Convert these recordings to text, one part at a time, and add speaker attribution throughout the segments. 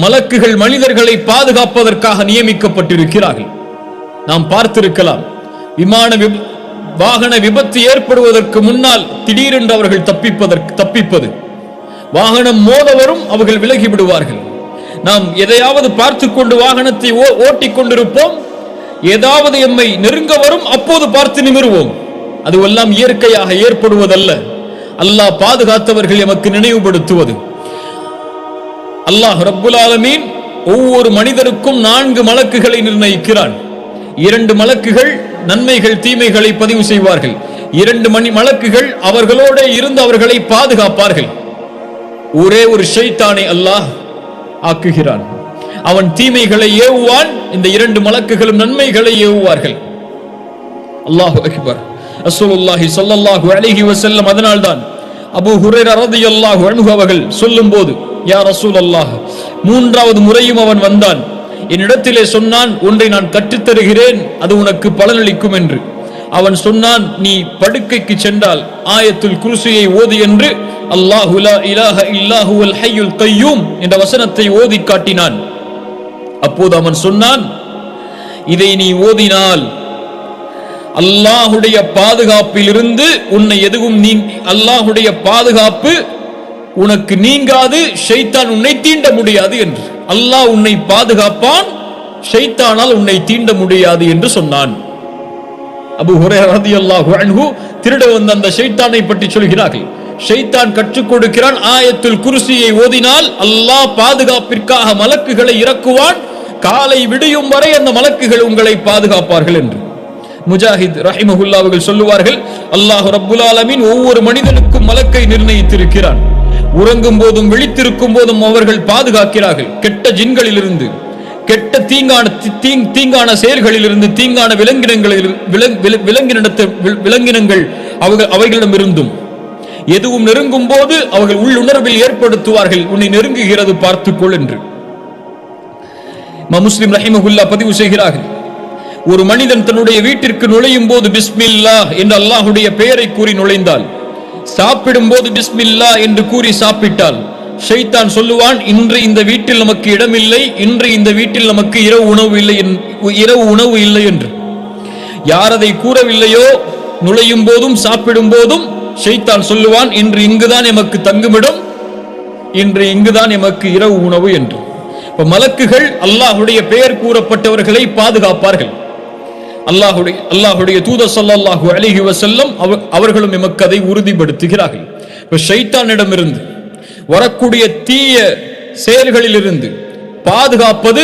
Speaker 1: மலக்குகள் மனிதர்களை பாதுகாப்பதற்காக நியமிக்கப்பட்டிருக்கிறார்கள். நாம் பார்த்திருக்கலாம் விமான வாகன விபத்து ஏற்படுவதற்கு முன்னால் திடீரென்று அவர்கள் தப்பிப்பதற்கு தப்பிப்பது. வாகனம் மோதவரும் அவர்கள் விலகி விடுவார்கள் நாம் எதையாவது பார்த்து கொண்டு வாகனத்தை ஓ- ஓட்டிக் கொண்டிருப்போம் ஏதாவது எம்மை நெருங்க வரும் அப்போது பார்த்து நிமிருவோம். அதுவெல்லாம் இயற்கையாக ஏற்படுவதல்ல. அல்லாஹ் பாதுகாத்தவர்கள் எமக்கு நினைவுபடுத்துவது. அல்லாஹ் ரப்புல் ஆலமீன் ஒவ்வொரு மனிதருக்கும் நான்கு மலக்குகளை நிர்ணயிக்கிறான். இரண்டு மலக்குகள் நன்மைகள் தீமைகளை பதிவு செய்வார்கள். இரண்டு மணி மலக்குகள் அவர்களோட இருந்து அவர்களை பாதுகாப்பார்கள். ஒரே ஒரு ஷைத்தானை அல்லாஹ் ஆக்குகிறான். அவன் தீமைகளை ஏவுவான் இந்த இரண்டு மலக்குகளும் நன்மைகளை ஏவுவார்கள். அல்லாஹு அக்பர். ரசூலுல்லாஹி சொல்லல்லாஹு அலைஹி வசல்லம் அதனால்தான் அபூ ஹுரைரா ரலியல்லாஹு அன்ஹு அவர்கள் சொல்லும்போது யா ரசூலல்லாஹ் மூன்றாவது முறையும் அவன் வந்தான். என்னிடத்திலே சொன்னான் ஒன்றை நான் கற்றுத் தருகிறேன் அது உனக்கு பலனளிக்கும் என்று. அவன் சொன்னான் நீ படுக்கைக்கு சென்றால் ஆயத்துல் குருசியை ஓது என்று அல்லாஹு இலாஹ இல்லாஹுவல் ஹையுல் கய்யூம் என்ற வசனத்தை ஓதி காட்டினான். அப்போது அவன் சொன்னான் இதை நீ ஓதினால் அல்லாஹுடைய பாதுகாப்பில் இருந்து உன்னை எதுவும் நீ அல்லாஹுடைய பாதுகாப்பு உனக்கு நீங்காது ஷைத்தான் உன்னை தீண்ட முடியாது என்று. அல்லாஹ் உன்னை பாதுகாப்பான் ஷைத்தானால் உன்னை தீண்ட முடியாது என்று சொன்னான். அபு ஹுரேரதி அல்லாஹ் அன்ஹு திருட வந்த அந்த ஷைத்தானை பற்றி சொல்கிறார்கள். ஷைத்தான் கற்றுக் கொடுக்கிறான் ஆயத்தில் குருசியை ஓதினால் அல்லாஹ் பாதுகாப்பிற்காக மலக்குகளை இறக்குவான் காலை விடியும் வரை அந்த மலக்குகள் உங்களை பாதுகாப்பார்கள் என்று. முஜாஹித் ரஹிமஹுல்லா அவர்கள் சொல்லுவார்கள் அல்லாஹு ரப்புல் ஆலமின் ஒவ்வொரு மனிதனுக்கும் மலக்கை நிர்ணயித்திருக்கிறான். உறங்கும் போதும் விழித்திருக்கும் போதும் அவர்கள் பாதுகாக்கிறார்கள். கெட்ட ஜின்களிலிருந்து கெட்ட தீங்கான தீங் தீங்கான செயல்களிலிருந்து தீங்கான விலங்கினங்களில் விலங்- விலங்கினங்கள் அவர்கள் அவைகளிடமிருந்தும் எதுவும் நெருங்கும் போது அவர்கள் உள்ளுணர்வில் ஏற்படுத்துவார்கள். உன்னை நெருங்குகிறது பார்த்துக்கொள் என்று. முஸ்லிம் ரஹிமகுல்லா பதிவு செய்கிறார்கள். ஒரு மனிதன் தன்னுடைய வீட்டிற்கு நுழையும் போது பிஸ்மில்லா என்று அல்லாஹுடைய பெயரை கூறி நுழைந்தால் சாப்பிடும் போது பிஸ்மில்லா என்று கூறி சாப்பிட்டால் ஷைத்தான் சொல்லுவான் இன்று இந்த வீட்டில் நமக்கு இடமில்லை இன்று இந்த வீட்டில் நமக்கு இரவு உணவு இல்லை என்- இரவு உணவு இல்லை என்று. யார் அதை கூறவில்லையோ நுழையும் போதும் சாப்பிடும் போதும் ஷைத்தான் சொல்லுவான் இன்று இங்குதான் எமக்கு தங்குமிடம் இன்று இங்குதான் எமக்கு இரவு உணவு என்று. இப்ப மலக்குகள் அல்லாஹுடைய பெயர் கூறப்பட்டவர்களை பாதுகாப்பார்கள். அல்லாஹுடைய அல்லாஹுடைய தூத சல்லாஹூ அலிஹி வசல்லம் அவர்களும் எமக்கு அதை உறுதிப்படுத்துகிறார்கள். இப்போ ஷைத்தானிடமிருந்து வரக்கூடிய தீய செயல்களிலிருந்து பாதுகாப்பது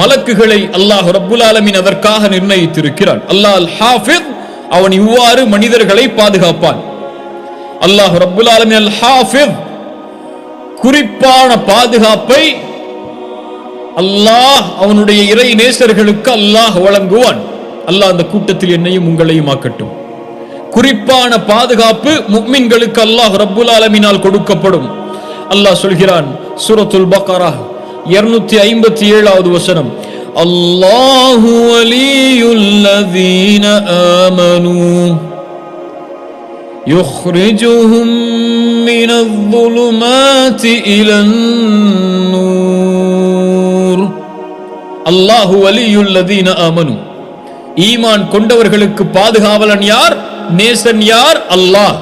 Speaker 1: மலக்குகளை அல்லாஹ் ரப்புல் ஆலமின் அதற்காக நிர்ணயித்திருக்கிறான். அல்லாஹ் அல் ஹாஃபித் அவன் இவ்வாறு மனிதர்களை பாதுகாப்பான். அல்லாஹ் ரப்புல் ஆலமின் அல் ஹாஃபித் குறிப்பான பாதுகாப்பை அல்லாஹ் அவனுடைய இறை நேசர்களுக்கு அல்லாஹ் வழங்குவான். அல்லாஹ் அந்த கூட்டத்தில் என்னையும் உங்களையும் ஆக்கட்டும் குறிப்பான பாதுகாப்பு முக்மின்களுக்கு அல்லாஹ் ரப்புல் ஆலமீனால் கொடுக்கப்படும் அல்லாஹ் சொல்கிறான் சூரத்துல் பக்கரா இருநூத்தி ஐம்பத்தி ஏழாவது வசனம் அல்லாஹு வலியுல்லதீன ஆமனூ يخرجهم من الظلمات إلى النور அல்லாஹு வலியுல்லதீன ஆமனு ஈமான் கொண்டவர்களுக்கு பாதுகாவலன் யார்? நேசன் யார்? அல்லாஹ்.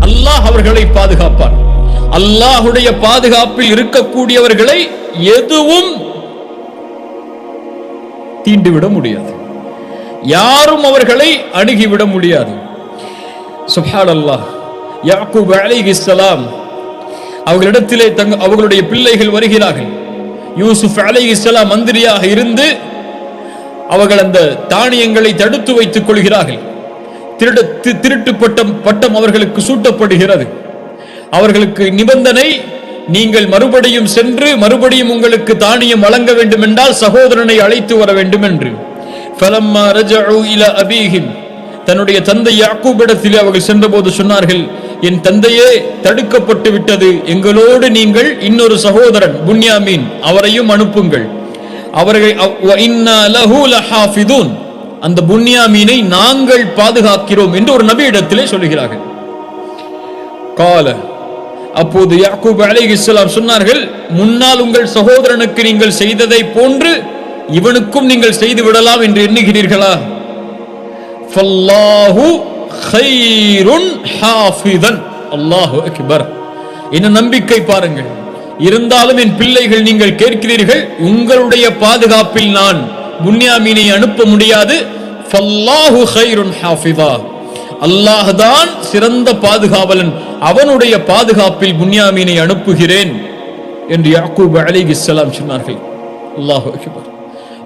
Speaker 1: அல்லாஹ் அவர்களை பாதுகாப்பார் அல்லாஹுடைய பாதுகாப்பில் இருக்கக்கூடியவர்களை எதுவும் தீண்டுவிட முடியாது. யாரும் அவர்களை அணுகிவிட முடியாது. சுப்ஹான் அல்லாஹ் யாக்கூப் அலைஹிஸ்ஸலாம் அவர்களிடத்திலே தங்க அவர்களுடைய பிள்ளைகள் வருகிறார்கள். யூசுப் அலைஹிஸ்ஸலாம் மந்திரியாக இருந்து அவர்கள் அந்த தானியங்களை தடுத்து வைத்துக் கொள்கிறார்கள். திருட திருட்டு பட்டம் பட்டம் அவர்களுக்கு சூட்டப்படுகிறது. அவர்களுக்கு நிபந்தனை நீங்கள் மறுபடியும் சென்று மறுபடியும் உங்களுக்கு தானியம் வழங்க வேண்டும் என்றால் சகோதரனை அழைத்து வர வேண்டும் என்று தன்னுடைய தந்தை யாக்கூபிடத்தில் அவர்கள் சென்றபோது சொன்னார்கள் என் தந்தையே தடுக்கப்பட்டு விட்டது. எங்களோடு நீங்கள் இன்னொரு சகோதரன் புன்யாமீன் அவரையும் அனுப்புங்கள். அவர்கள் அந்த புன்யாமீனை நாங்கள் பாதுகாக்கிறோம் என்று ஒரு நபியிடத்திலே சொல்கிறார்கள். கால. அப்போது யாக்கூப் அலை இஸ்லாம் சொன்னார்கள் முன்னால் உங்கள் சகோதரனுக்கு நீங்கள் செய்ததை போன்று இவனுக்கும் நீங்கள் செய்து விடலாம் என்று எண்ணுகிறீர்களா? ஃபல்லாஹு ஹைருன் ஹாஃபிதன். அல்லாஹு அக்பர். என்ன நம்பிக்கை பாருங்கள். இருந்தாலும் என் பிள்ளைகள் நீங்கள் கேட்கிறீர்கள் உங்களுடைய பாதுகாப்பில் நான் புன்யாமீனை அனுப்ப முடியாது. அல்லாஹ் தான் சிறந்த பாதுகாவலன் அவனுடைய பாதுகாப்பில் புன்யாமீனை அனுப்புகிறேன் என்று யாக்கூப் அலி இஸ்லாம் சொன்னார்கள். அல்லாஹ்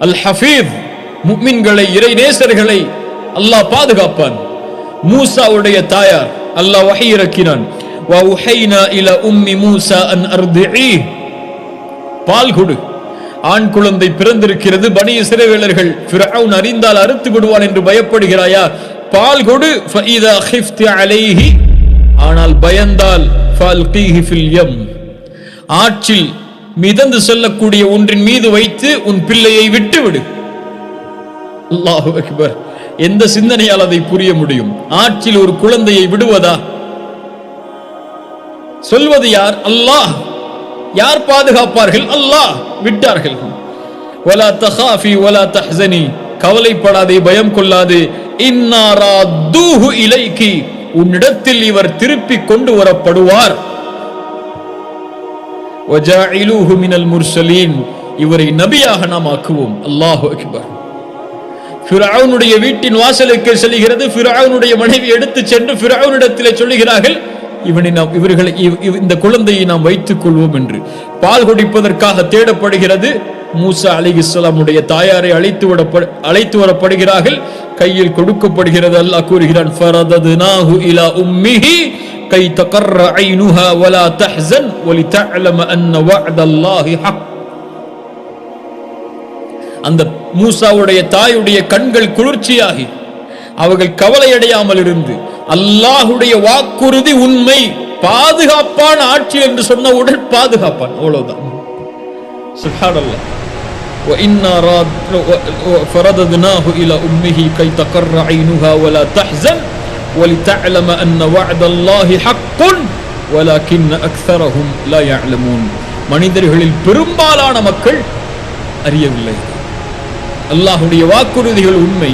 Speaker 1: அல் ஹஃபீப் முக்மின்களை இறை நேசர்களை அல்லாஹ் பாதுகாப்பான். மூசாவுடைய தாயார் அல்லாஹ் வகை இறக்கினான். வௌஹைனா இல உம்மி மூசா அன் அர்திஇ பால் கொடு. ஆண் குழந்தை பிறந்திருக்கிறது. பனி சிறைவேலர்கள் ஃபிரவுன் அறிந்தால் அறுத்து விடுவான் என்று பயப்படுகிறாயா? பால் கொடு. ஃபஇதா அலைஹி. ஆனால் பயந்தால் ஃபால்கீஹி ஃபில் ஆற்றில் மிதந்து செல்லக்கூடிய ஒன்றின் மீது வைத்து உன் பிள்ளையை விட்டு விடு அல்லாஹு அக்பர். எந்த சிந்தனையால் அதை புரிய முடியும்? ஆற்றில் ஒரு குழந்தையை விடுவதா? சொல்வது யார்? அல்லாஹ். யார் பாதுகாப்பார்கள்? அல்லாஹ். விட்டார்கள். வலா தஹாஃபி வலா தஹ்சனி. கவலைப்படாதே பயம் கொள்ளாதே. இன்னாரா தூஹு இலைக்கு. உன்னிடத்தில் இவர் திருப்பி கொண்டு வரப்படுவார். வஜாயிலூஹு மினல் முர்சலீன். இவரை நபியாக நாம் ஆக்குவோம். அல்லாஹு அக்பர். ஃபிரவுனுடைய வீட்டின் வாசலுக்கு செல்கிறது. ஃபிரவுனுடைய மனைவி எடுத்து சென்று ஃபிரவுனிடத்தில் சொல்லுகிறார்கள் இவனை நாம் இவர்களை இவ்- இவ்- இந்த குழந்தையை நாம் வைத்துக் கொள்வோம் என்று. பால் குடிப்பதற்காக தேடப்படுகிறது. மூசா அலிகிஸ்லாமுடைய தாயாரை அழைத்து விட அழைத்து வரப்படுகிறார்கள். கையில் கொடுக்கப்படுகிறது அல்லாஹ் கூறுகிறான் இலா கை தகர்ற ஐனுஹா வலா தஹ்சன் வலிதஅலம அன்ன வஅதல்லாஹி ஹக். அந்த மூசாவுடைய தாயுடைய கண்கள் குளிர்ச்சியாகி அவர்கள் கவலையடையாமல் இருந்து அல்லாஹுடைய வாக்குறுதி உண்மை பாதுகாப்பான ஆட்சி என்று சொன்னவுடன் பாதுகாப்பான் அவ்வளவுதான் சுப்ஹானல்லாஹ் وإنا راد فرددناه إلى أمه كي تقر عينها ولا تحزن ولتعلم أن وعد الله حق ولكن أكثرهم لا يعلمون மனிதர்களில் பெரும்பாலான மக்கள் அறியவில்லை அல்லாஹுடைய வாக்குறுதிகள் உண்மை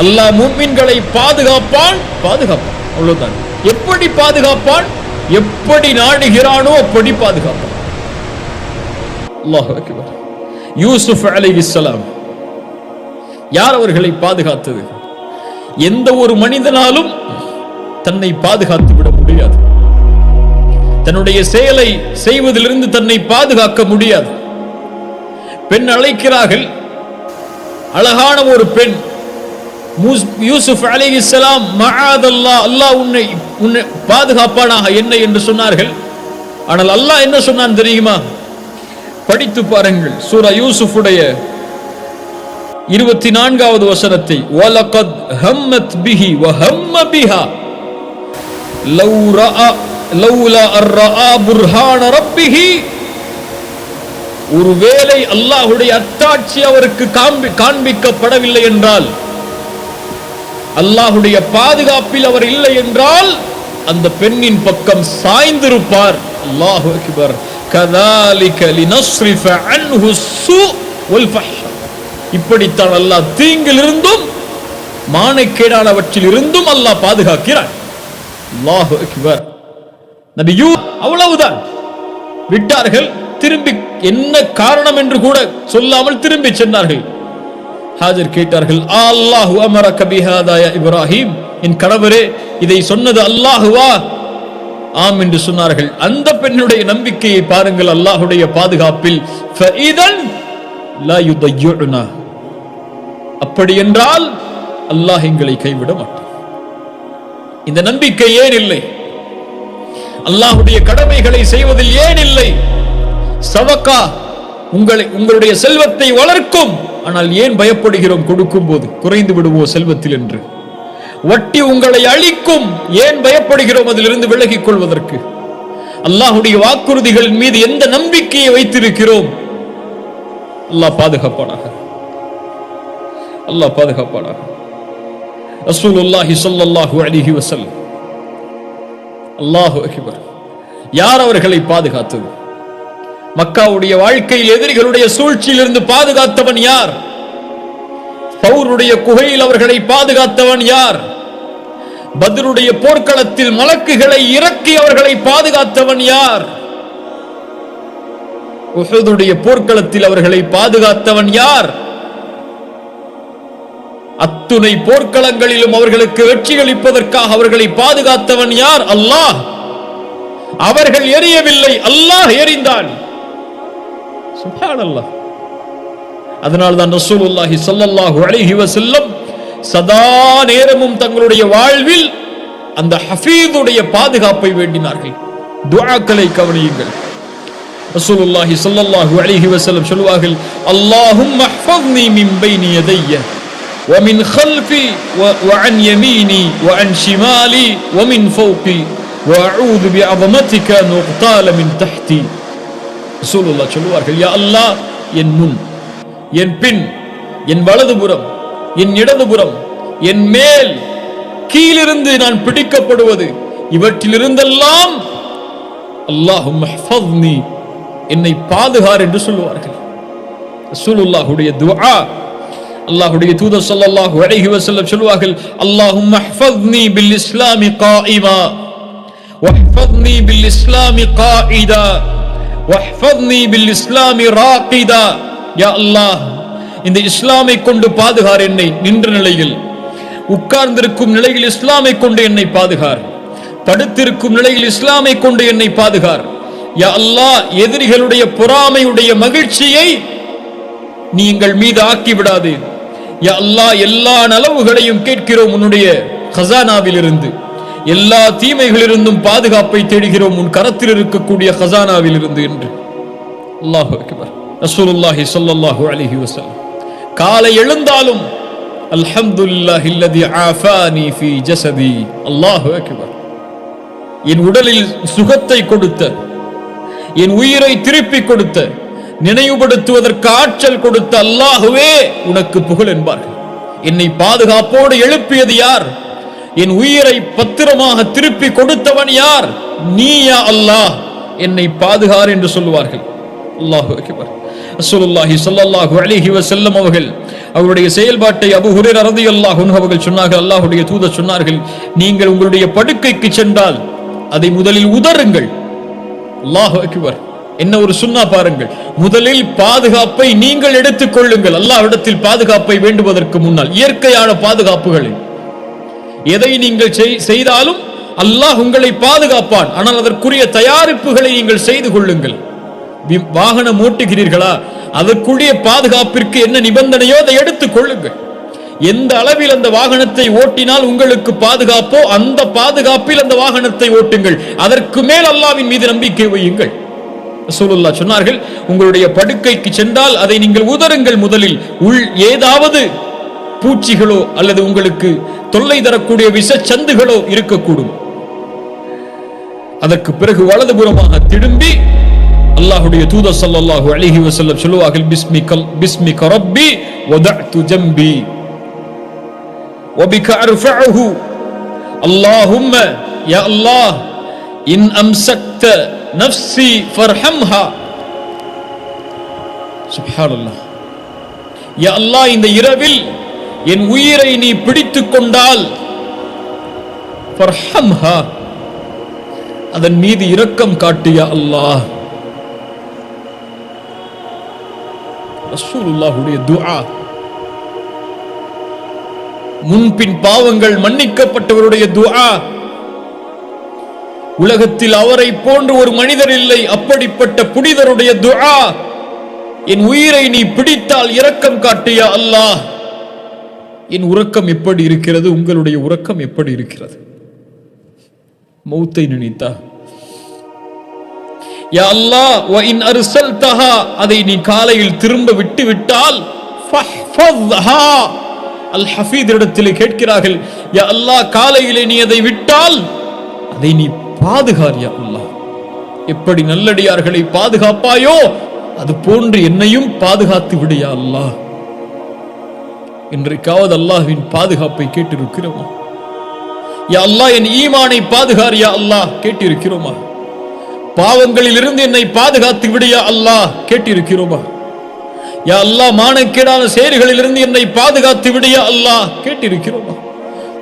Speaker 1: அல்லாஹ் மூமின்களை பாதுகாப்பான் பாதுகாப்பான். அவ்வளவுதான். எப்படி பாதுகாப்பான்? எப்படி நாடுகிறானோ அப்படி பாதுகாப்பான். யூசுப் அலி இஸ்லாம் யார் அவர்களை பாதுகாத்தது? எந்த ஒரு மனிதனாலும் தன்னை பாதுகாத்து விட முடியாது. தன்னுடைய செயலை செய்வதிலிருந்து தன்னை பாதுகாக்க முடியாது. பெண் அழைக்கிறார்கள். அழகான ஒரு பெண் யூசுப் அலி இஸ்லாம் மகாதல்லா அல்லாஹ் உன்னை உன்னை பாதுகாப்பானாக என்ன என்று சொன்னார்கள். ஆனால் அல்லாஹ் என்ன சொன்னான் தெரியுமா? படித்து பாருங்கள் சூரா யூசுஃபுடைய இருபத்தி நான்காவது வசனத்தை வலகத் ஹம்மத் பிஹி வஹம்ம பிஹா லவ் ரஅ லவ்லா அர்ரஆ புர்ஹான ரப்பிஹி. ஒருவேளை அல்லாஹ்வுடைய அத்தாட்சி அவருக்கு காண்பி காண்பிக்கப்படவில்லை என்றால் அல்லாஹுடைய பாதுகாப்பில் அவர் இல்லை என்றால் அந்த பெண்ணின் பக்கம் சாய்ந்திருப்பார். அல்லாஹு அக்பர். கதாலிக லினஸ்ரிஃப அன்ஹு சு வல் ஃபஹ்ஷா. இப்படித்தான் அல்லாஹ் தீங்கிலிருந்தும் மானக்கேடானவற்றில் இருந்தும் அல்லாஹ் பாதுகாக்கிறான். அல்லாஹு அக்பர். நபி யூ அவ்வளவுதான். விட்டார்கள் திரும்பி என்ன காரணம் என்று கூட சொல்லாமல் திரும்பி சென்றார்கள். ஹாஜர் கேட்டார்கள் அல்லாஹு அமர பிஹாதா இப்ராஹிம். என் கணவரே இதை சொன்னது அல்லாஹுவா? ஆம் என்று சொன்னார்கள். அந்த பெண்ணுடைய நம்பிக்கையை பாருங்கள் அல்லாஹுடைய பாதுகாப்பில் அப்படி என்றால் அல்லாஹ் எங்களை கைவிட மாட்டான். இந்த நம்பிக்கை ஏன் இல்லை? அல்லாஹுடைய கடமைகளை செய்வதில் ஏன் இல்லை? சவக்கா உங்களை உங்களுடைய செல்வத்தை வளர்க்கும். ஆனால் ஏன் பயப்படுகிறோம் கொடுக்கும் போது குறைந்து விடுவோ செல்வத்தில் என்று. வட்டி உங்களை அழிக்கும். ஏன் பயப்படுகிறோம் அதிலிருந்து விலகிக் கொள்வதற்கு? அல்லாஹுடைய வாக்குறுதிகளின் மீது எந்த நம்பிக்கையை வைத்திருக்கிறோம்? அல்லாஹ் பாதுகாப்பானாக. அல்லாஹ் பாதுகாப்பானாக. ரசூலுல்லாஹி ஸல்லல்லாஹு அலைஹி வசல் அல்லாஹு அகிபர். யார் அவர்களை பாதுகாத்தது? மக்காவுடைய வாழ்க்கையில் எதிரிகளுடைய சூழ்ச்சியிலிருந்து பாதுகாத்தவன் யார்? பௌருடைய குகையில் அவர்களை பாதுகாத்தவன் யார்? பத்ருடைய போர்க்களத்தில் மலக்குகளை இறக்கி அவர்களை பாதுகாத்தவன் யார்? உஹதுடைய போர்க்களத்தில் அவர்களை பாதுகாத்தவன் யார்? அத்துணை போர்க்களங்களிலும் அவர்களுக்கு வெற்றிகளிப்பதற்காக அவர்களை பாதுகாத்தவன் யார்? அல்லாஹ். அவர்கள் எரியவில்லை. அல்லாஹ் எறிந்தான் சுபானல்லா தான் ரசூலுல்லாஹி சல்லல்லாஹு அலைஹி வஸல்லம் சதா நேரமும் தங்களுடைய வாழ்வில் அந்த ஹஃபீதுடைய பாதுகாப்பை வேண்டினார்கள் துஆக்களை கவனியுங்கள் ரசூலுல்லாஹி சல்லல்லாஹு அலைஹி வஸல்லம் சொல்வார்கள் அல்லாஹும் மஹ்ஃபவ்னி மின் பைனி யதைய ومن خلفي وعن يميني وعن شمالي ومن فوقي وأعوذ بعظمتك أن أغتال من تحتي ரசூலுல்லா சொல்லுவார்கள் யா அல்லா என் முன் என் பின் என் வலதுபுறம் என் இடதுபுறம் என் மேல் கீழிருந்து நான் பிடிக்கப்படுவது இவற்றிலிருந்தெல்லாம் அல்லாஹும் என்னை பாதுகார் என்று சொல்லுவார்கள். ரசூலுல்லாஹுடைய துஆ அல்லாஹுடைய தூதர் ஸல்லல்லாஹு அலைஹி வஸல்லம் சொல்வார்கள் அல்லாஹும் ஹஃபத்னி பில் இஸ்லாமி காயிமா வஹ்ஃபத்னி பில் இஸ்லாமி காயிதா. வஹ்ஃபத்னி பில் இஸ்லாமி ராகிதா. யா அல்லாஹ் இந்த இஸ்லாமை கொண்டு பாதுகார் என்னை நின்ற நிலையில். உட்கார்ந்திருக்கும் நிலையில் இஸ்லாமை கொண்டு என்னை பாதுகார். படுத்திருக்கும் நிலையில் இஸ்லாமை கொண்டு என்னை பாதுகார். யா அல்லாஹ் எதிரிகளுடைய பொறாமையுடைய மகிழ்ச்சியை நீ எங்கள் மீது ஆக்கி விடாது. யா அல்லாஹ் எல்லா நலவுகளையும் கேட்கிறோம் உன்னுடைய கசானாவிலிருந்து. இருந்து எல்லா தீமைகளிலிருந்தும் பாதுகாப்பை தேடுகிறோம். உன் கரத்தில் இருக்கக்கூடிய ஹசானாவில் இருந்து என்று. அல்லாஹு அக்பர். ரசூலுல்லாஹி காலை எழுந்தாலும் அல்ஹம்துலில்லாஹி அல்லதி ஆஃபானி அல்லாஹு அக்பர். என் உடலில் சுகத்தை கொடுத்த என் உயிரை திருப்பி கொடுத்த நினைவுபடுத்துவதற்கு ஆற்றல் கொடுத்த அல்லாஹுவே உனக்கு புகழ் என்பார்கள். என்னை பாதுகாப்போடு எழுப்பியது யார்? என் உயிரை பத்திரமாக திருப்பி கொடுத்தவன் யார்? நீயா அல்லாஹ். என்னை பாதுகார் என்று சொல்லுவார்கள். அல்லாஹு அக்பர். ரசூலுல்லாஹி ஸல்லல்லாஹு அலைஹி வஸல்லம் அவர்கள் அவருடைய செயல்பாட்டை அபு ஹுரைரா ரலியல்லாஹு அன்ஹு அவர்கள் சொன்னார்கள். அல்லாஹ்வுடைய தூதர் சொன்னார்கள் நீங்கள் உங்களுடைய படுக்கைக்கு சென்றால் அதை முதலில் உதறுங்கள். அல்லாஹு அக்பர். என்ன ஒரு சுண்ணா பாருங்கள். முதலில் பாதுகாப்பை நீங்கள் எடுத்துக் கொள்ளுங்கள். அல்லாஹ்விடத்தில் பாதுகாப்பை வேண்டுவதற்கு முன்னால் இயற்கையான பாதுகாப்புகளை. எதை நீங்கள் செய்- செய்தாலும் அல்லாஹ் உங்களை பாதுகாப்பான். ஆனால் அதற்குரிய தயாரிப்புகளை நீங்கள் செய்து கொள்ளுங்கள். வாகனம் ஓட்டுகிறீர்களா அதற்குரிய பாதுகாப்பிற்கு என்ன நிபந்தனையோ அதை எடுத்துக் கொள்ளுங்கள். எந்த அளவில் அந்த வாகனத்தை ஓட்டினால் உங்களுக்கு பாதுகாப்போ அந்த பாதுகாப்பில் அந்த வாகனத்தை ஓட்டுங்கள். அதற்கு மேல் அல்லாவின் மீது நம்பிக்கை வையுங்கள். ரசூலுல்லா சொன்னார்கள் உங்களுடைய படுக்கைக்கு சென்றால் அதை நீங்கள் உதறுங்கள் முதலில். உள் ஏதாவது பூச்சிகளோ அல்லது உங்களுக்கு தொல்லை தரக்கூடிய விஷச்சந்துகளோ இருக்கக்கூடும் அதற்கு பிறகு வலதுபுறமாக திரும்பி அல்லாஹ்வுடைய தூதர் ஸல்லல்லாஹு அலைஹி வஸல்லம் சொல்லுவார்கள் பிஸ்மிகல் பிஸ்மிக ரப்பி வதஅது ஜம்பி وبك أرفعه اللهم يا الله إن أمسكت نفسي فارحمها سبحان الله யா அல்லாஹ் இந்த இரவில் என் உயிரை நீ பிடித்துக் கொண்டால் அதன் மீது இரக்கம் காட்டிய அல்லாஹ். ரசூலுல்லாஹுடைய துஆ. முன்பின் பாவங்கள் மன்னிக்கப்பட்டவருடைய துஆ. உலகத்தில் அவரை போன்று ஒரு மனிதர் இல்லை அப்படிப்பட்ட புனிதருடைய துஆ. என் உயிரை நீ பிடித்தால் இரக்கம் காட்டிய அல்லாஹ். என் உறக்கம் எப்படி இருக்கிறது? உங்களுடைய உறக்கம் எப்படி இருக்கிறது? மௌத்தை நினைத்தா. யா அல்லாஹ் வ இன் அர்சல்தஹா அதை நீ காலையில் திரும்ப விட்டு விட்டால் ஃபஹ்ஃபத்ஹா அல் ஹஃபீதிடத்தில் கேட்கிறார்கள் யா அல்லாஹ் காலையிலே நீ அதை விட்டால் அதை நீ பாதுகார் யா அல்லாஹ். எப்படி நல்லடியார்களை பாதுகாப்பாயோ அது போன்று என்னையும் பாதுகாத்து விடையா அல்லாஹ். இன்றைக்காவது அல்லாஹுவின் பாதுகாப்பை கேட்டிருக்கிறோமா? யா அல்லாஹ் என் ஈமானை பாதுகார் யா அல்லாஹ் கேட்டிருக்கிறோமா? பாவங்களில் இருந்து என்னை பாதுகாத்து விடியா அல்லாஹ் கேட்டிருக்கிறோமா? யா அல்லாஹ் மானக்கேடான செயல்களில் இருந்து என்னை பாதுகாத்து விடியா அல்லாஹ் கேட்டிருக்கிறோமா?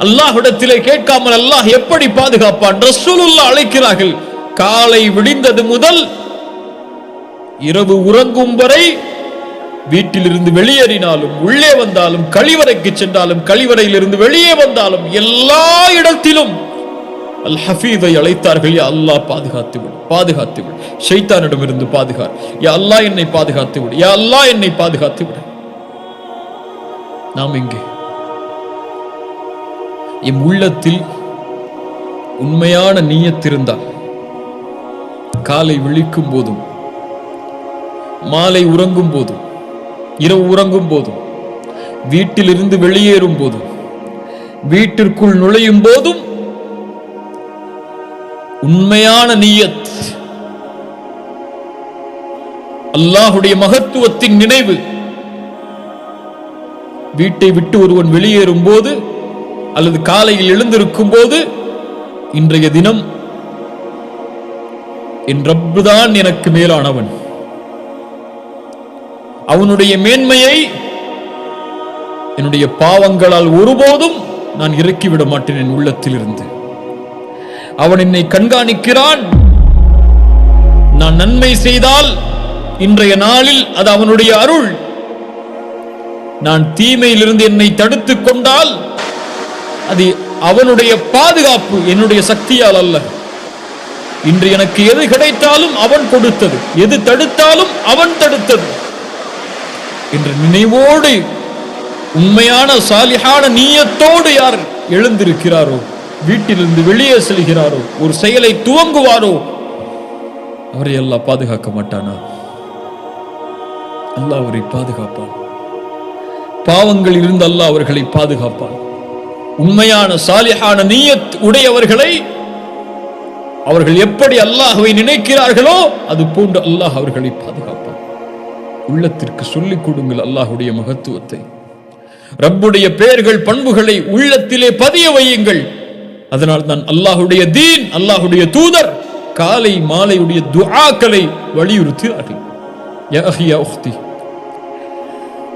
Speaker 1: அல்லாஹ்விடத்திலே கேட்காமல் அல்லாஹ் எப்படி பாதுகாப்பான்? ரசூலுல்லா அழைக்கிறார்கள் காலை விடிந்தது முதல் இரவு உறங்கும் வரை வீட்டிலிருந்து வெளியேறினாலும் உள்ளே வந்தாலும் கழிவறைக்கு சென்றாலும் கழிவறையிலிருந்து வெளியே வந்தாலும் எல்லா இடத்திலும் அல் ஹஃபீதை அழைத்தார்கள். யா அல்லாஹ் பாதுகாத்து விடு பாதுகாத்து விடு ஷைத்தானிடமிருந்து பாதுகார். யா அல்லாஹ் என்னை பாதுகாத்து விடு யா அல்லாஹ் என்னை பாதுகாத்து விடு நாம் இங்கே எம் உள்ளத்தில் உண்மையான நீயத்திருந்தால் காலை விழிக்கும் போதும் மாலை உறங்கும் போதும் இரவு உறங்கும் போதும் வீட்டிலிருந்து வெளியேறும் போதும் வீட்டிற்குள் நுழையும் போதும் உண்மையான நீயத் அல்லாஹுடைய மகத்துவத்தின் நினைவு. வீட்டை விட்டு ஒருவன் வெளியேறும் போது அல்லது காலையில் எழுந்திருக்கும் போது இன்றைய தினம் என் ரப்புதான் எனக்கு மேலானவன். அவனுடைய மேன்மையை என்னுடைய பாவங்களால் ஒருபோதும் நான் இறக்கிவிட மாட்டேன் என் உள்ளத்தில் இருந்து அவன் என்னை கண்காணிக்கிறான். நான் நன்மை செய்தால் இன்றைய நாளில் அது அவனுடைய அருள். நான் தீமையிலிருந்து என்னை தடுத்து கொண்டால் அது அவனுடைய பாதுகாப்பு என்னுடைய சக்தியால் அல்ல. இன்று எனக்கு எது கிடைத்தாலும் அவன் கொடுத்தது எது தடுத்தாலும் அவன் தடுத்தது. என்ற நினைவோடு உண்மையான சாலிஹான நீயத்தோடு யார் எழுந்திருக்கிறாரோ வீட்டிலிருந்து வெளியே செல்கிறாரோ ஒரு செயலை துவங்குவாரோ அவரை எல்லாம் பாதுகாக்க மாட்டானா? அல்லாஹ் அவரை பாதுகாப்பான். பாவங்கள் இருந்து அல்லாஹ் அவர்களை பாதுகாப்பான். உண்மையான சாலிஹான நீயத் உடையவர்களை அவர்கள் எப்படி அல்லாஹுவை நினைக்கிறார்களோ அது போன்று அல்லாஹ் அவர்களை பாதுகாப்பான். உள்ளத்திற்கு சொல்லிக் கொடுங்கள் அல்லாஹுடைய மகத்துவத்தை. ரப்புடைய பெயர்கள் பண்புகளை உள்ளத்திலே பதிய வையுங்கள். அதனால் தான் அல்லாஹுடைய தீன் அல்லாஹுடைய தூதர் காலை மாலையுடைய துஆக்களை வலியுறுத்தினார்கள்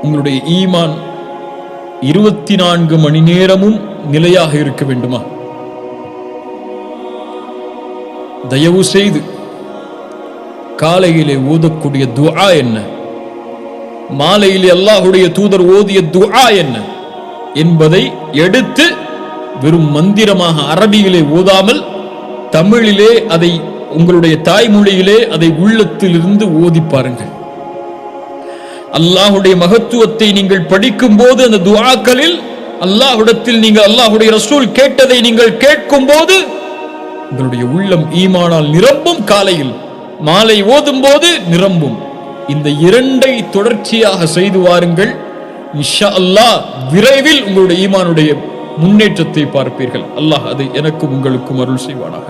Speaker 1: உங்களுடைய ஈமான் இருபத்தி நான்கு மணி நேரமும் நிலையாக இருக்க வேண்டுமா? தயவு செய்து காலையிலே ஓதக்கூடிய துஆ என்ன? மாலையிலே அல்லாஹுடைய தூதர் ஓதிய துஆ என்ன? என்பதை எடுத்து வெறும் மந்திரமாக அரபியிலே ஓதாமல் தமிழிலே அதை உங்களுடைய தாய்மொழியிலே அதை உள்ளத்திலிருந்து ஓதி பாருங்கள். அல்லாஹுடைய மகத்துவத்தை நீங்கள் படிக்கும் போது அந்த துவாக்களில் அல்லாஹுடத்தில் நீங்கள் அல்லாஹுடைய ரசூல் கேட்டதை நீங்கள் கேட்கும் போது உங்களுடைய உள்ளம் ஈமானால் நிரம்பும். காலையில் மாலை ஓதும் போது நிரம்பும். இந்த இரண்டை தொடர்ச்சியாக செய்து வாருங்கள். இன்ஷா அல்லாஹ் விரைவில் உங்களுடைய ஈமானுடைய முன்னேற்றத்தை பார்ப்பீர்கள். அல்லாஹ் அது எனக்கும் உங்களுக்கும் அருள் செய்வானாக.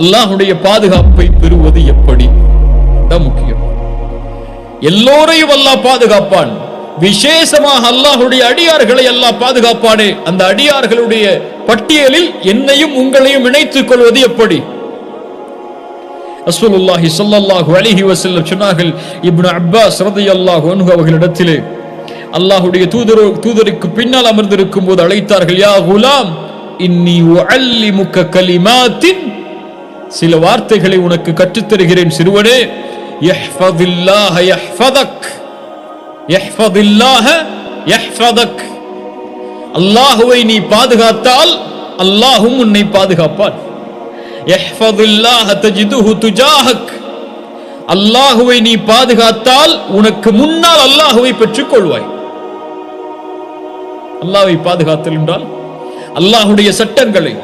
Speaker 1: அல்லாஹுடைய பாதுகாப்பை பெறுவது எப்படி? முக்கியம். எல்லோரையும் அல்லாஹ் பாதுகாப்பான். விசேஷமாக அல்லாஹுடைய அடியார்களை எல்லாம் பாதுகாப்பானே. அந்த அடியார்களுடைய பட்டியலில் என்னையும் உங்களையும் இணைத்துக் கொள்வது எப்படி? ரசூலுல்லாஹி ஸல்லல்லாஹு அலிஹி வஸல்லம் சொன்னார்கள் இப்னு அப்பாஸ் ரலியல்லாஹு அன்ஹு அவர்களிடத்திலே அல்லாஹுடைய தூதரு தூதருக்கு பின்னால் அமர்ந்திருக்கும் போது அழைத்தார்கள் யா குலாம் இன்னி முக்க கலிமாத்தின் சில வார்த்தைகளை உனக்கு கற்றுத் தருகிறேன் சிறுவனே யஹ்ஃபதில்லாஹ யஹ்ஃபதக் யஹ்ஃபதில்லாஹ யஹ்ஃபதக். அல்லாஹுவை நீ பாதுகாத்தால் அல்லாஹும் உன்னை பாதுகாப்பான். அல்லாஹுவை நீ பாதுகாத்தால் உனக்கு முன்னால் அல்லாஹுவை பெற்றுக் கொள்வாய் அல்லாஹை பாதுகாத்தல் என்றால் அல்லாஹுடைய சட்டங்களை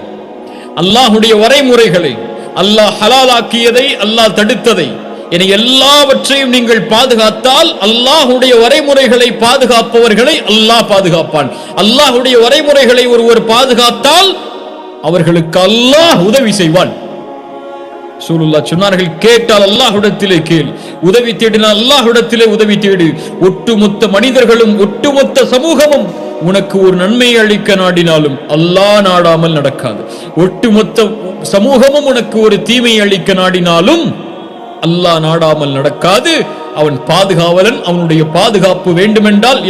Speaker 1: அல்லாஹுடைய வரைமுறைகளை அல்லாஹ் ஹலாலாக்கியதை அல்லாஹ் தடுத்ததை என எல்லாவற்றையும் நீங்கள் பாதுகாத்தால் அல்லாஹுடைய வரைமுறைகளை பாதுகாப்பவர்களை அல்லாஹ் பாதுகாப்பான். அல்லாஹுடைய வரைமுறைகளை ஒருவர் பாதுகாத்தால் அவர்களுக்கு அல்லாஹ் உதவி செய்வான். சூலுல்லா சொன்னார்கள் கேட்டால் அல்லாஹுடத்திலே கேள். உதவி தேடினால் அல்லாஹுடத்திலே உதவி தேடு. ஒட்டுமொத்த மனிதர்களும் ஒட்டுமொத்த சமூகமும் உனக்கு ஒரு நன்மை அளிக்க நாடினாலும் அல்லாஹ் நாடாமல் நடக்காது. ஒட்டுமொத்த சமூகமும் உனக்கு ஒரு தீமை அளிக்க நாடினாலும் அல்லாஹ் நாடாமல் நடக்காது. அவன் பாதுகாவலன் அவனுடைய பாதுகாப்பு வேண்டுமென்றால்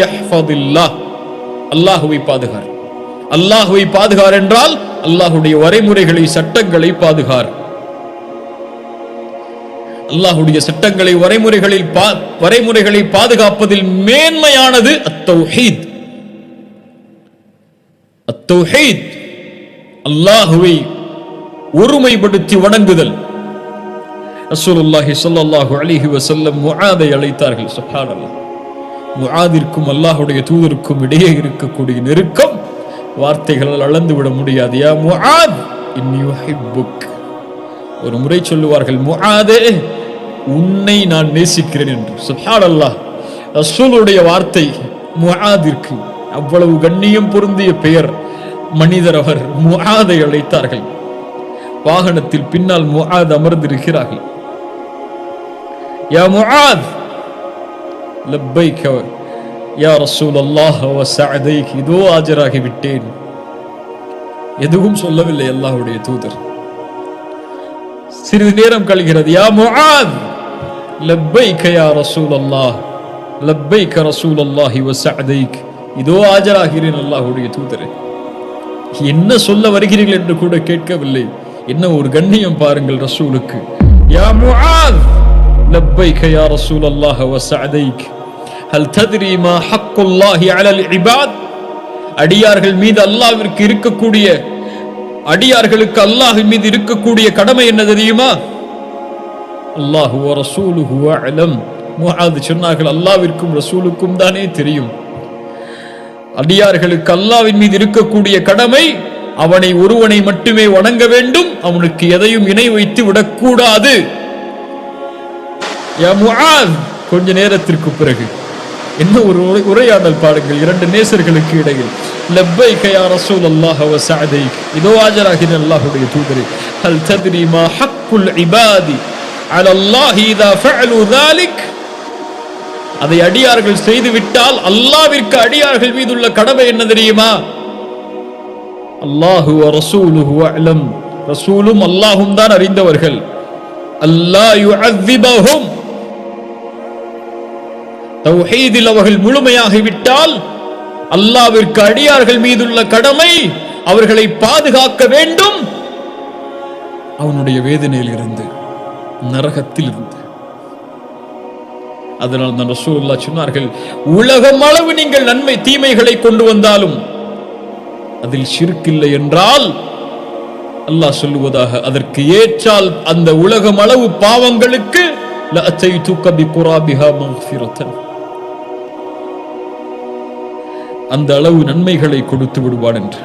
Speaker 1: அல்லாஹுவை பாதுகார். அல்லாஹுவை பாதுகார் என்றால் அல்லாஹுடைய வரைமுறைகளை சட்டங்களை பாதுகார். அல்லாஹுடைய சட்டங்களை வரைமுறைகளில் வரைமுறைகளை பாதுகாப்பதில் மேன்மையானது அத்தௌஹீத். அத்தௌஹீத் அல்லாஹுவை ஒருமைப்படுத்தி வணங்குதல். ரசூலுல்லாஹி ஸல்லல்லாஹு அலைஹி வஸல்லம் முஆதை அழைத்தார்கள். சுப்ஹானல்லாஹ். முஆதிற்கும் அல்லாஹுடைய தூதருக்கும் இடையே இருக்கக்கூடிய நெருக்கம் வார்த்தைகளால் அளந்து விட முடியாது. யா முஆத் இன்னி ஒரு முறை சொல்லுவார்கள் முஆதே உன்னை நான் நேசிக்கிறேன் என்று. சுப்ஹானல்லாஹ். ரசூலுடைய வார்த்தை முஆதிற்கு அவ்வளவு கண்ணியம் பொருந்திய பெயர் மனிதர் அவர் முஆதை அழைத்தார்கள். வாகனத்தில் பின்னால் முஆத் அமர்ந்திருக்கிறார்கள். யா முஆத் லப்பைக்க யா ரசூல் அல்லாஹ் இதோ ஆஜராகி விட்டேன் எதுவும் சொல்லவில்லை அல்லாஹுடைய தூதர் சிறிது நேரம் கழிகிறது யா முஆத் லப்பைக்க யா ரசூல் அல்லாஹ் லப்பைக்க ரசூல் அல்லாஹி வசஅதைக் இதோ ஆஜராகிறேன் அல்லாஹுடைய தூதரே என்ன சொல்ல வருகிறீர்கள் என்று கூட கேட்கவில்லை என்ன ஒரு கண்ணியம் பாருங்கள் ரசூலுக்கு யா முஆத் லப்பைக்க யா ரசூல் அல்லாஹ் வசஅதைக் ஹல் தத்ரீமா ஹக்குல்லாஹி அலல் இபாத்? அடியார்கள் மீது அல்லாஹ்விற்கு இருக்கக்கூடிய அடியார்களுக்கு அல்லாஹ் மீது இருக்கக்கூடிய கடமை என்ன தெரியுமா? அல்லாஹு ரசூலுஹு அலம். முஹாது சொன்னார்கள் அல்லாவிற்கும் ரசூலுக்கும் தானே தெரியும். அடியார்களுக்கு அல்லாவின் மீது இருக்கக்கூடிய கடமை அவனை ஒருவனை மட்டுமே வணங்க வேண்டும் அவனுக்கு எதையும் இணை வைத்து விடக்கூடாது கொஞ்ச நேரத்திற்கு பிறகு. என்ன ஒரு உரையாடல் பாடுங்கள் இரண்டு நேசர்களுக்கு இடையில். லப்பை கயா ரசூல் அல்லாஹ் வசாதை இதோ ஆஜராகிற அல்லாஹுடைய தூதரை. ஹல் தத்ரி மா ஹக்குல் இபாதி அல் அல்லாஹ் இதா ஃபஅலு ذلك அதை அடியார்கள் செய்துவிட்டால் அல்லாவிற்கு அடியார்கள் மீது உள்ள கடமை என்ன தெரியுமா? அல்லாஹு ரசூலுஹு அலம் ரசூலும் அல்லாஹும் தான் அறிந்தவர்கள். அல்லாஹ் யுஅذிபஹும் தௌஹீதில் அவர்கள் முழுமையாகிவிட்டால் அல்லாவிற்கு அடியார்கள் மீதுள்ள கடமை அவர்களை பாதுகாக்க வேண்டும். அவனுடைய வேதனையில் இருந்து நரகத்தில் இருந்து. அதனால் தான் ரசூல்லா சொன்னார்கள் உலகம் அளவு நீங்கள் நன்மை தீமைகளை கொண்டு வந்தாலும் அதில் சிறுக்கில்லை என்றால் அல்லாஹ் சொல்லுவதாக அதற்கு ஏற்றால் அந்த உலகம் அளவு பாவங்களுக்கு லஅத்தை தூக்கபி புராபிஹா மஃபிரத்தன். அந்த அளவு நன்மைகளை கொடுத்து விடுவான் என்று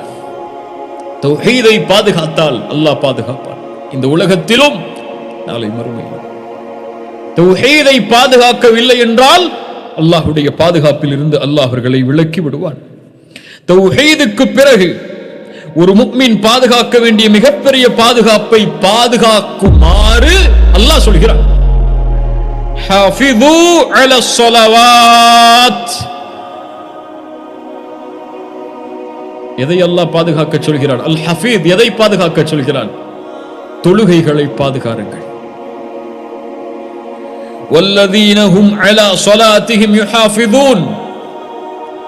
Speaker 1: தொகைதை பாதுகாத்தால் அல்லாஹ் பாதுகாப்பான். இந்த உலகத்திலும் நாளை மறுமையிலும். தொகைதை பாதுகாக்கவில்லை என்றால் அல்லாஹுடைய பாதுகாப்பில் இருந்து அல்லாஹ் அவர்களை விலக்கி விடுவான். தௌஹீதுக்கு பிறகு ஒரு முக்மின் பாதுகாக்க வேண்டிய மிகப்பெரிய பாதுகாப்பை பாதுகாக்குமாறு அல்லாஹ் சொல்கிறான். ஹாஃபிது அல ஸலவாத் எதை அல்லாஹ் பாதுகாக்க சொல்கிறான் அல் ஹஃபீத் எதை பாதுகாக்க சொல்கிறான் தொழுகைகளை பாதுகாருங்கள் والذين هم على صلاتهم يحافظون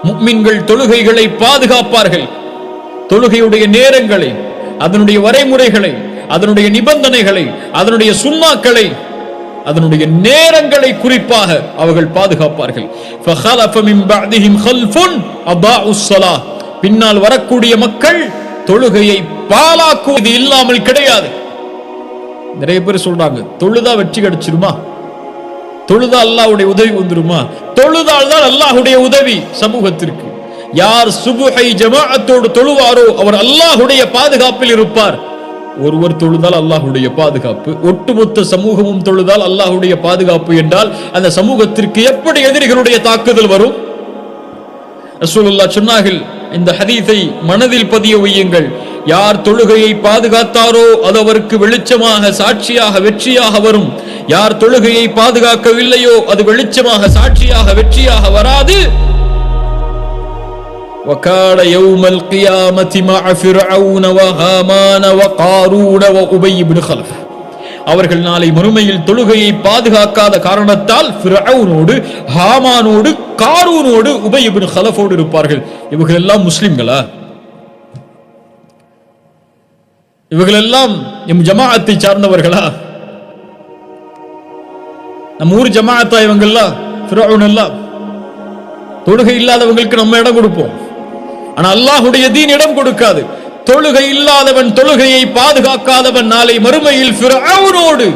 Speaker 1: முக்மின்கள் தொழுகைகளை பாதுகாப்பார்கள் தொழுகையுடைய நேரங்களை அதனுடைய வரைமுறைகளை அதனுடைய நிபந்தனைகளை அதனுடைய சுண்ணாக்களை அதனுடைய நேரங்களை குறிப்பாக அவர்கள் பாதுகாப்பார்கள் பின்னால் வரக்கூடிய மக்கள் தொழுகையை பாலாக்குவது இல்லாமல் கிடையாது. நிறைய பேர் சொல்றாங்க தொழுதா வெற்றி கிடைச்சிருமா? தொழுதா அல்லாஹுடைய உதவி வந்துருமா? தொழுதால் தான் அல்லாஹுடைய உதவி சமூகத்திற்கு. யார் சுபுகை ஜமாஅத்தோடு தொழுவாரோ அவர் அல்லாஹுடைய பாதுகாப்பில் இருப்பார். ஒருவர் தொழுதால் அல்லாஹுடைய பாதுகாப்பு ஒட்டுமொத்த சமூகமும் தொழுதால் அல்லாஹுடைய பாதுகாப்பு என்றால் அந்த சமூகத்திற்கு எப்படி எதிரிகளுடைய தாக்குதல் வரும்? ரசூலுல்லாஹ் சொன்னார்கள் இந்த ஹதீஸை மனதில் பதிய வையுங்கள் யார் தொழுகையை பாதுகாத்தாரோ அது அவருக்கு வெளிச்சமாக சாட்சியாக வெற்றியாக வரும் யார் தொழுகையை பாதுகாக்கவில்லையோ அது வெளிச்சமாக சாட்சியாக வெற்றியாக வராது وكان يوم القيامة مع فرعون وهامان وقارون وأبي بن خلف அவர்கள் நாளை மறுமையில் தொழுகையை பாதுகாக்காத காரணத்தால் ஃபிரௌனோடு ஹாமானோடு காரூனோடு உபயபின் ஹலஃபோடு இருப்பார்கள். இவர்கள் எல்லாம் முஸ்லிம்களா? இவர்கள் எல்லாம் எம் ஜமாஅத்தை சார்ந்தவர்களா? நம்ம ஊர் ஜமாஅத்தா இவங்கெல்லாம் ஃபிரௌன் எல்லாம் தொழுகை இல்லாதவங்களுக்கு நம்ம இடம் கொடுப்போம். ஆனா அல்லாஹுடைய தீன் இடம் கொடுக்காது. தொழுகை இல்லாதவன் தொழுகையை பாதுகாக்காதவன் நாளை மறுமையில் ஃபிரௌனோடு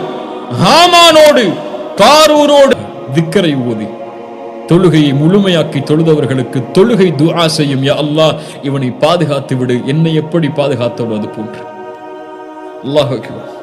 Speaker 1: ஹாமானோடு காரூரோடு திக்கரை ஓதி தொழுகையை முழுமையாக்கி தொழுதவர்களுக்கு தொழுகை துஆ செய்யும் யா அல்லாஹ் இவனை பாதுகாத்து விடு. என்னை எப்படி பாதுகாத்தோடு அது போன்று. அல்லாஹ்